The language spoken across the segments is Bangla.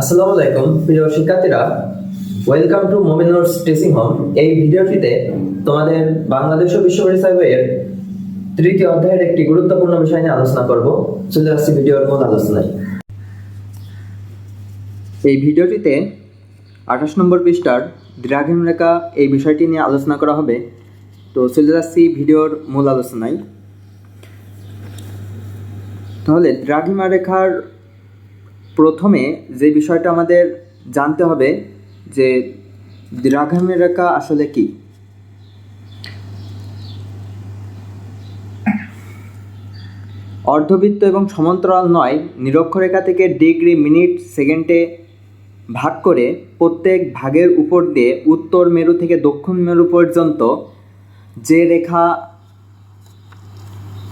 আসসালামু আলাইকুম, প্রিয় শিক্ষার্থীরা। Welcome to Mominur teaching home এই ভিডিওটিতে তোমাদের বাংলাদেশ ও বিশ্ব তৃতীয় অধ্যায়ের একটি গুরুত্বপূর্ণ বিষয় নিয়ে আলোচনা করব। চলে আসছি ভিডিওর মূল আলোচনায়। এই ভিডিওটিতে আঠাশ নম্বর পৃষ্ঠার দ্রাঘিম রেখা এই বিষয়টি নিয়ে আলোচনা করা হবে। তো চলে যাচ্ছি ভিডিওর মূল আলোচনায়। তাহলে দ্রাঘিমা রেখার প্রথমে যে বিষয়টা আমাদের জানতে হবে যে দ্রাঘিমা রেখা আসলে কি? অর্ধবৃত্ত এবং সমান্তরাল নয়, নিরক্ষরেখা থেকে ডিগ্রি মিনিট সেকেন্ডে ভাগ করে প্রত্যেক ভাগের উপর দিয়ে উত্তর মেরু থেকে দক্ষিণ মেরু পর্যন্ত যে রেখা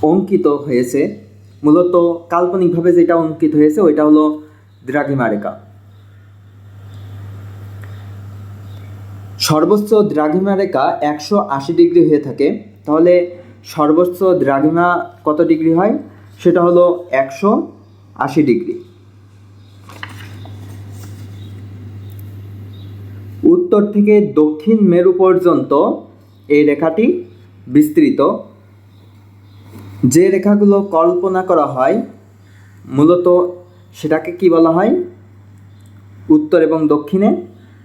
অঙ্কিত হয়েছে, মূলত কাল্পনিকভাবে যেটা অঙ্কিত হয়েছে, ওইটা হলো দ্রাঘিমা রেখা সর্বোচ্চ দ্রাঘিমা রেখা একশো আশি ডিগ্রি হয়ে থাকে। তাহলে সর্বোচ্চ দ্রাঘিমা কত ডিগ্রি হয়? সেটা হলো একশো আশি ডিগ্রি। উত্তর থেকে দক্ষিণ মেরু পর্যন্ত এই রেখাটি বিস্তৃত। যে রেখাগুলো কল্পনা করা হয়, মূলত সেটাকে কি বলা হয়? উত্তর এবং দক্ষিণে,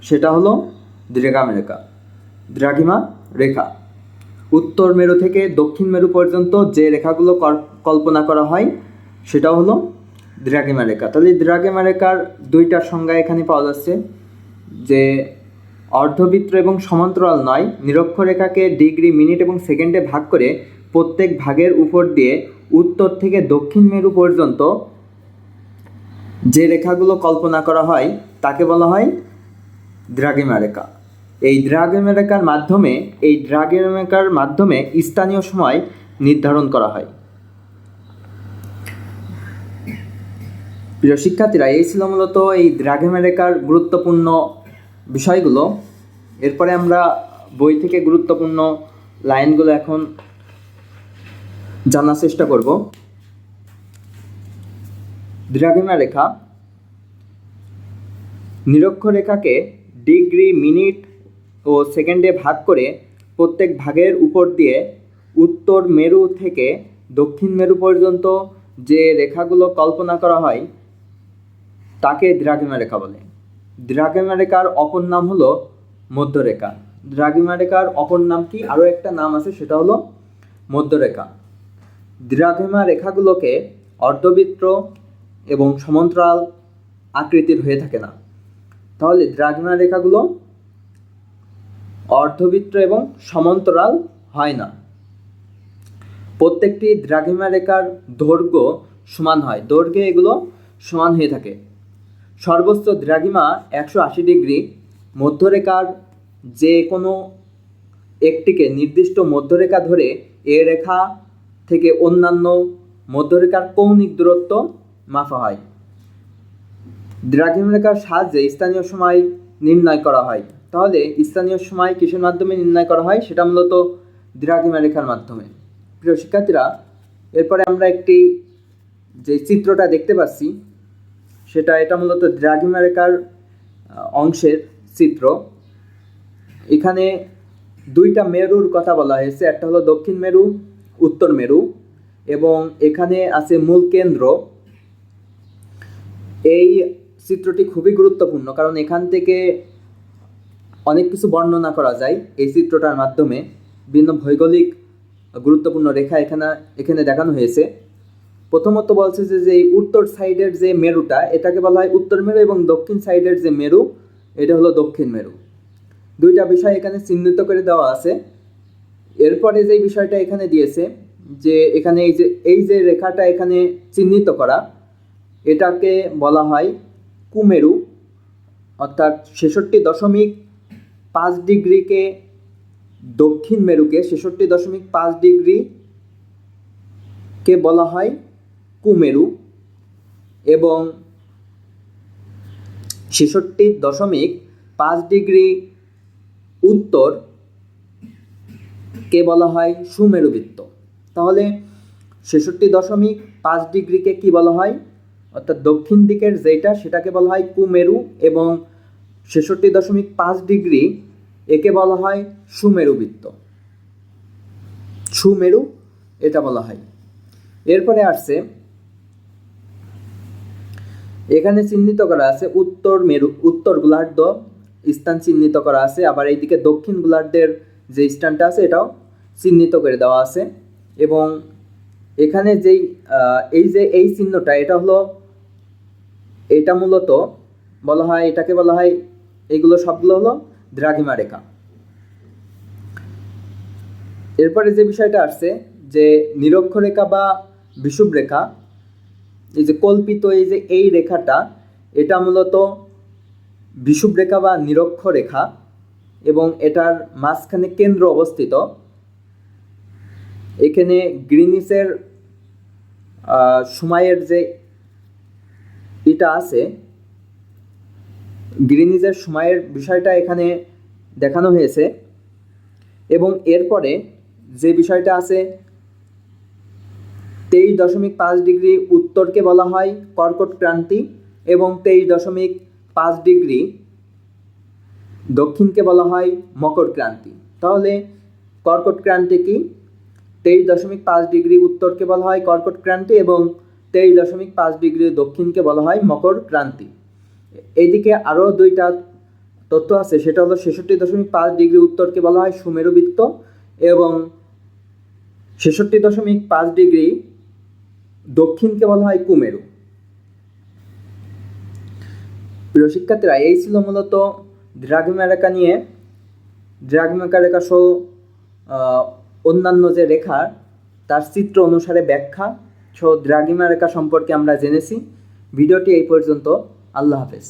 সেটা হলো দ্রাঘিমা রেখা দ্রাঘিমা রেখা। উত্তর মেরু থেকে দক্ষিণ মেরু পর্যন্ত যে রেখাগুলো কল্পনা করা হয় সেটা হলো দ্রাঘিমা রেখা। তাহলে দ্রাঘিমা রেখার দুইটা সংজ্ঞা এখানে পাওয়া যাচ্ছে। যে অর্ধবৃত্ত এবং সমান্তরাল নয় নিরক্ষরেখাকে ডিগ্রি, মিনিট এবং সেকেন্ডে ভাগ করে প্রত্যেক ভাগের উপর দিয়ে উত্তর থেকে দক্ষিণ মেরু পর্যন্ত যে রেখাগুলো কল্পনা করা হয়, তাকে বলা হয় দ্রাঘিমা রেখা। এই দ্রাঘিমা রেখার মাধ্যমে, এই দ্রাঘিমা রেখার মাধ্যমে স্থানীয় সময় নির্ধারণ করা হয়। প্রিয় শিক্ষার্থীরা, এই ছিল মূলত এই দ্রাঘিমা রেখার গুরুত্বপূর্ণ বিষয়গুলো। এরপরে আমরা বই থেকে গুরুত্বপূর্ণ লাইনগুলো এখন জানার চেষ্টা করব। দ্রাঘিমা রেখা। নিরক্ষরেখাকে ডিগ্রি, মিনিট ও সেকেন্ডে ভাগ করে প্রত্যেক ভাগের উপর দিয়ে উত্তর মেরু থেকে দক্ষিণ মেরু পর্যন্ত যে রেখাগুলো কল্পনা করা হয়, তাকে দ্রাঘিমা রেখা বলে। দ্রাঘিমা রেখার অপর নাম হলো মধ্যরেখা। দ্রাঘিমা রেখার অপর নাম কি? আরও একটা নাম আছে, সেটা হলো মধ্যরেখা। দ্রাঘিমা রেখাগুলোকে অর্ধবৃত্ত এবং সমান্তরাল আকৃতির হয়ে থাকে না। তাহলে দ্রাঘিমা রেখাগুলো অর্ধবৃত্ত এবং সমান্তরাল হয় না। প্রত্যেকটি দ্রাঘিমা রেখার দৈর্ঘ্য সমান হয়। দৈর্ঘ্যে এগুলো সমান হয়ে থাকে। সর্বোচ্চ দ্রাঘিমা একশো আশি ডিগ্রি মধ্যরেখার যে কোনো একটিকে নির্দিষ্ট মধ্যরেখা ধরে এ রেখা থেকে অন্যান্য মধ্যরেখার কৌণিক দূরত্ব মাপা হয়। দ্রাঘিমা রেখার সাহায্যে স্থানীয় সময় নির্ণয় করা হয়। তাহলে স্থানীয় সময় কিসের মাধ্যমে নির্ণয় করা হয়? সেটা মূলত দ্রাঘিমা রেখার মাধ্যমে। প্রিয় শিক্ষার্থীরা, এরপরে আমরা একটি যে চিত্রটা দেখতে পাচ্ছি, সেটা এটা মূলত দ্রাঘিমা রেখার অংশের চিত্র। এখানে দুইটা মেরুর কথা বলা হয়েছে। একটা হলো দক্ষিণ মেরু, উত্তর মেরু। এবং এখানে আছে মূল কেন্দ্র। এই চিত্রটি খুবই গুরুত্বপূর্ণ, কারণ এখান থেকে অনেক কিছু বর্ণনা করা যায় এই চিত্রটার মাধ্যমে। বিভিন্ন ভৌগোলিক গুরুত্বপূর্ণ রেখা এখানে এখানে দেখানো হয়েছে। প্রথমত বলছে যে যে উত্তর সাইডের যে মেরুটা, এটাকে বলা হয় উত্তর মেরু এবং দক্ষিণ সাইডের যে মেরু, এটা হলো দক্ষিণ মেরু। দুইটা বিষয় এখানে চিহ্নিত করে দেওয়া আছে। এরপরে যে বিষয়টা এখানে দিয়েছে, যে এখানে এই যে এই যে রেখাটা এখানে চিহ্নিত করা এটাকে বলা হয় কুমেরু, অর্থাৎ ছেষট্টি দশমিক পাঁচ ডিগ্রিকে দক্ষিণ মেরুকে ছেষট্টি দশমিক পাঁচ ডিগ্রি কে বলা হয় কুমেরু এবং ছেষট্টি দশমিক পাঁচ ডিগ্রি উত্তর কে বলা হয় সুমেরুবৃত্ত। তাহলে ছেষট্টি দশমিক পাঁচ ডিগ্রিকে কি বলা হয়? অর্থাৎ দক্ষিণ দিকের যেটা সেটাকে বলা হয় কুমেরু এবং ছেষট্টি দশমিক পাঁচ ডিগ্রি একে বলা হয় সুমেরু বৃত্ত সুমেরু এটা বলা হয়। এরপরে আসছে, এখানে চিহ্নিত করা আছে উত্তর মেরু, উত্তর গোলার্ধ, স্থান চিহ্নিত করা আছে, আবার এইদিকে দক্ষিণ গোলার্ধের যে স্থানটা আছে এটাও চিহ্নিত করে দেওয়া আছে এবং এখানে যেই এই যে এই চিহ্নটা, এটা হলো, এটা মূলত বলা হয়, এটাকে বলা হয়, এগুলো সবগুলো হলো দ্রাঘিমা রেখা। এরপরে যে বিষয়টা আসছে, যে নিরক্ষরেখা বা বিষুব রেখা, এই যে কল্পিত এই যে এই রেখাটা, এটা মূলত বিষুব রেখা বা নিরক্ষ রেখা এবং এটার মাঝখানে কেন্দ্র অবস্থিত। এখানে গ্রিনিসের সময়ের যে এটা আছে, গ্রিনিজের সময়ের বিষয়টা এখানে দেখানো হয়েছে এবং এরপরে যে বিষয়টা আছে, তেইশ দশমিক পাঁচ ডিগ্রি উত্তরকে বলা হয় কর্কট ক্রান্তি এবং তেইশ দশমিক পাঁচ ডিগ্রি দক্ষিণকে বলা হয় মকর ক্রান্তি। তাহলে কর্কট ক্রান্তি কি? তেইশ দশমিক পাঁচ ডিগ্রি উত্তরকে বলা হয় কর্কট ক্রান্তি এবং তেইশ দশমিক পাঁচ ডিগ্রি দক্ষিণকে বলা হয় মকর ক্রান্তি। এইদিকে আরও দুইটা তথ্য আছে, সেটা হলো ছেষট্টি দশমিক পাঁচ ডিগ্রি উত্তরকে বলা হয় সুমেরু বৃত্ত এবং ছেষট্টি দশমিক পাঁচ ডিগ্রি দক্ষিণকে বলা হয় কুমেরু। প্রিয় শিক্ষার্থীরা, এই ছিল মূলত দ্রাঘিমা রেখা নিয়ে। দ্রাঘিমা রেখা সহ অন্যান্য যে রেখা, তার চিত্র অনুসারে ব্যাখ্যা সহ দ্রাঘিমা রেখা সম্পর্কে আমরা জেনেছি। ভিডিওটি এই পর্যন্ত। আল্লাহ হাফেজ।